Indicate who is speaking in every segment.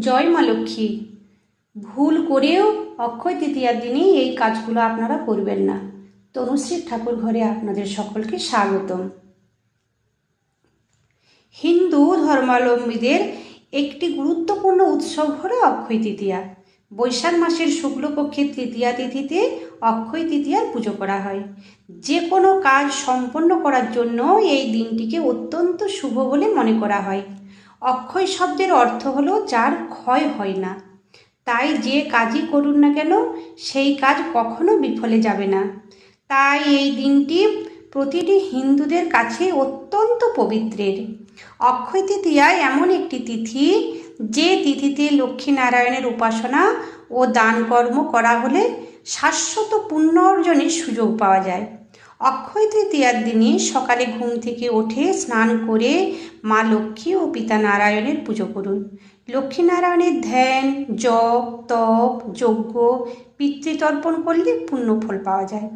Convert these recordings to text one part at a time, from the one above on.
Speaker 1: জয় মা লক্ষ্মী। ভুল করেও অক্ষয় তৃতীয়ার দিনে এই কাজগুলো আপনারা করবেন না। তনুশ্রী ঠাকুর ঘরে আপনাদের সকলকে স্বাগতম। হিন্দু ধর্মাবলম্বীদের একটি গুরুত্বপূর্ণ উৎসব হলো অক্ষয় তৃতীয়া। বৈশাখ মাসের শুক্লপক্ষের তৃতীয়া তিথিতে অক্ষয় তৃতীয়ার পুজো করা হয়। যে কোনো কাজ সম্পন্ন করার জন্য এই দিনটিকে অত্যন্ত শুভ বলে মনে করা হয়। অক্ষয় শব্দের অর্থ হলো যার ক্ষয় হয় না। তাই যে কাজই করুন না কেন, সেই কাজ কখনো বিফলে যাবে না। তাই এই দিনটি প্রতিটি হিন্দুদের কাছে অত্যন্ত পবিত্রের। অক্ষয় তৃতীয়া এমন একটি তিথি, যে তিথিতে লক্ষ্মীনারায়ণের উপাসনা ও দান কর্ম করা হলে শাশ্বত পুণ্য অর্জনের সুযোগ পাওয়া যায়। অক্ষয় তৃতীয়ার দিনে সকালে ঘুম থেকে উঠে স্নান করে মা লক্ষ্মী ও পিতা নারায়ণের পুজো করুন। লক্ষ্মীনারায়ণের ধ্যান, জপ, তপ, যজ্ঞ, পিতৃতর্পণ করলে পুণ্য ফল পাওয়া যায়।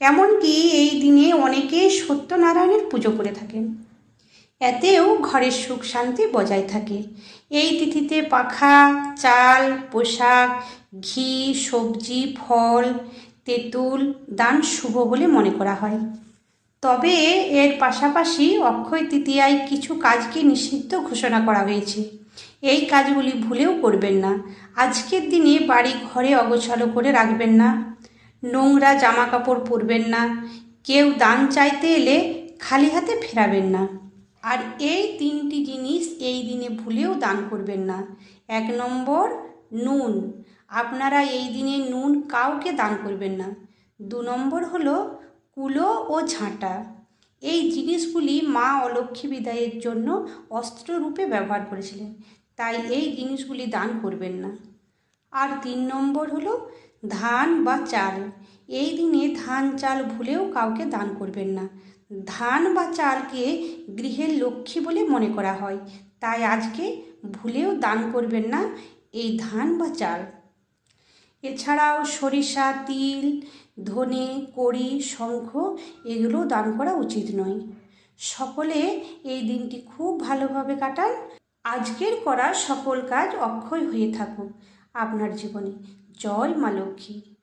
Speaker 1: এমনকি এই দিনে অনেকে সত্যনারায়ণের পুজো করে থাকেন। এতেও ঘরের সুখ শান্তি বজায় থাকে। এই তিথিতে পাখা, চাল, পোশাক, ঘি, সবজি, ফল তেঁতুল দান শুভ বলে মনে করা হয়। তবে এর পাশাপাশি অক্ষয় তৃতীয়ায় কিছু কাজকে নিষিদ্ধ ঘোষণা করা হয়েছে। এই কাজগুলি ভুলেও করবেন না। আজকের দিনে বাড়ি ঘরে অগোছালো করে রাখবেন না। নোংরা জামা কাপড় পরবেন না। কেউ দান চাইতে এলে খালি হাতে ফেরাবেন না। আর এই তিনটি জিনিস এই দিনে ভুলেও দান করবেন না। এক নম্বর নুন। আপনারা এই দিনে নুন কাউকে দান করবেন না। দু নম্বর হলো কুলো ও ঝাঁটা। এই জিনিসগুলি মা অলক্ষ্মী বিদায়ের জন্য অস্ত্র রূপে ব্যবহার করেছিলেন, তাই এই জিনিসগুলি দান করবেন না। আর তিন নম্বর হলো ধান বা চাল। এই দিনে ধান চাল ভুলেও কাউকে দান করবেন না। ধান বা চালকে গৃহের লক্ষ্মী বলে মনে করা হয়, তাই আজকে ভুলেও দান করবেন না এই ধান বা চাল। এছাড়াও সরিষা, তিল, ধনে, কড়ি, শঙ্খ এগুলো দান করা উচিত নয়। সকলে এই দিনটি খুব ভালোভাবে কাটান। আজকের করা সকল কাজ অক্ষয় হয়ে থাকুক। আপনার জীবনে। জয় মা লক্ষ্মী।